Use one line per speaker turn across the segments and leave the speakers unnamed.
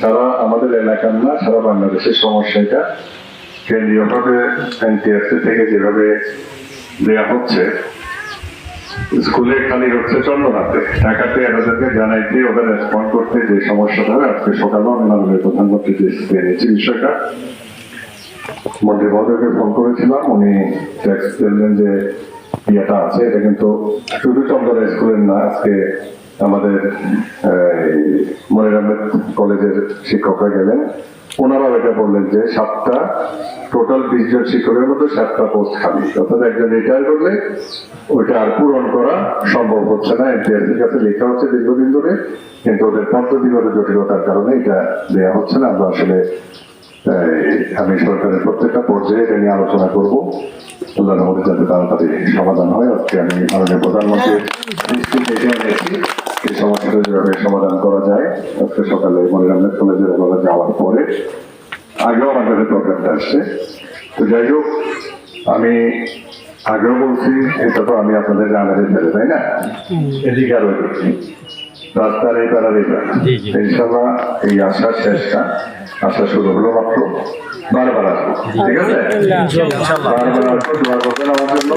সারা আমাদের এলাকার না, সারা বাংলাদেশের সমস্যা এটা। কেন্দ্রীয়ভাবে এনটিএসসি থেকে যেভাবে দেয়া হচ্ছে, স্কুলে খালি হচ্ছে চন্দ্রনাথে। ঢাকাতে এনাদেরকে জানাইতে, ওদের রেসপন্ড করতে যে সমস্যাটা হয়, আজকে সকালে মাননীয় প্রধানমন্ত্রী জেনেছি বিষয়টা, মন্ত্রী মহোদয়কে ফোন করেছিলাম, উনি ট্যাক্স দিলেন যে ইয়েটা আছে, এটা কিন্তু শুধু চন্দনা স্কুলের না, আজকে আমাদের মনির আহমেদ কলেজের শিক্ষকরা গেলেন। ওনারাও এটা বললেন যে সাতটা টোটাল বিশ জন শিক্ষকের মধ্যে সাতটা পোস্ট খালি। অর্থাৎ একজন রিটায়ার করলে ওইটা আর পূরণ করা সম্ভব হচ্ছে না। এনটিআরসির কাছে লেখা হচ্ছে দীর্ঘদিন ধরে, কিন্তু ওদের পদ্ধতিগত জটিলতার কারণে এটা দেওয়া হচ্ছে না। আমরা আসলে আমি সরকারের প্রত্যেকটা পর্যায়ে এটা নিয়ে আলোচনা করব। আল্লাহর মধ্যে যাতে তাড়াতাড়ি সমাধান হয়। আজকে আমি মাননীয় প্রধানমন্ত্রীর দৃষ্টিতে এটা এনেছি। এই সমস্যাটা যেভাবে সমাধান করা যায়। আজকে সকালে মনির আহমেদ কলেজের ওগুলো যাওয়ার পরে। আগেও আমাদের প্রোগ্রামটা আসছে তো যাই হোক আমি আগেও বলছি এটা তো আমি আপনাদের জানাতে ফেলে তাই না? এদিকে আর রাস্তার এই পাড়ার এই পাড়া। ইনশাল্লাহ এই আশা শেষটা আশা শুরু হলো মাত্র বারবার আসব। ঠিক আছে? বারবার আসব দোয়া করবেন আমার জন্য।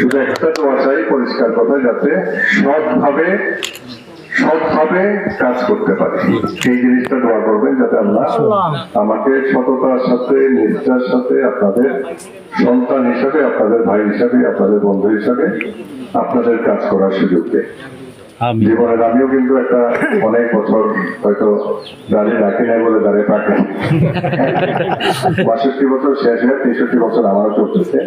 শুধু একটা দোয়া চাই পরিষ্কার কথা যাতে সৎভাবে সৎভাবে কাজ করতে পারি। এই জিনিসটা দোয়া করবেন যাতে আল্লাহ আমাকে সততার সাথে নিষ্ঠার সাথে আপনাদের সন্তান হিসাবে আপনাদের ভাই হিসাবে আপনাদের বন্ধু হিসাবে আপনাদের কাজ করার সুযোগ দেয়। জীবনের আমিও কিন্তু একটা অনেক বছর হয়তো দাঁড়িয়ে রাখি নাই বলে দাঁড়িয়ে পাকি বাষট্টি বছর শেষ হয়ে তেষট্টি বছর আমারও চলতেছে।